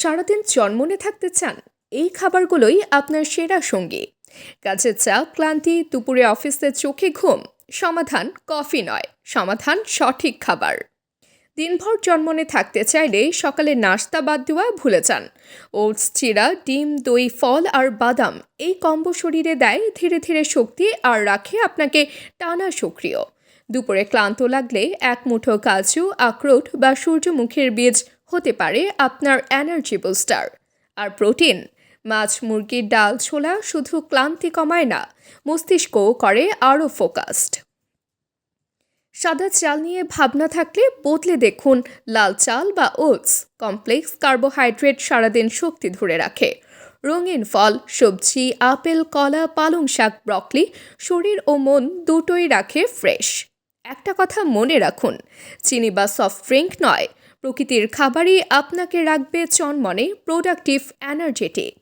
সারাদিন চনমনে থাকতে চান, এই খাবারগুলোই আপনার সেরা সঙ্গী। কাজের চাপ, ক্লান্তি, দুপুরে অফিসে চোখে ঘুম, সমাধান কফি নয়, সমাধান সঠিক খাবার। দিনভর জন্মনে থাকতে চাইলে সকালে নাস্তা বাদ দেওয়া ভুলে যান। ওটস, চিরা, ডিম, দই, ফল আর বাদাম এই কম্বো শরীরে দেয় ধীরে ধীরে শক্তি আর রাখে আপনাকে টানা সক্রিয়। দুপুরে ক্লান্ত লাগলে এক মুঠো কাজু, আখরোট বা সূর্যমুখীর বীজ হতে পারে আপনার এনার্জি বুস্টার আর প্রোটিন, মাছ মুরগির ডাল, ছোলা শুধু ক্লান্তি কমায় না, মস্তিষ্কও করে আরও ফোকাসড। সাদা চাল নিয়ে ভাবনা থাকলে বদলে দেখুন লাল চাল বা ওটস। কমপ্লেক্স কার্বোহাইড্রেট সারাদিন শক্তি ধরে রাখে। রঙিন ফল, সবজি, আপেল, কলা, পালং শাক, ব্রকলি, শরীর ও মন দুটোই রাখে ফ্রেশ। একটা কথা মনে রাখুন, চিনি বা সফট ড্রিঙ্ক নয় প্রকৃতির খাবারই আপনাকে রাখবে চনমনে প্রোডাক্টিভ এনার্জেটিক।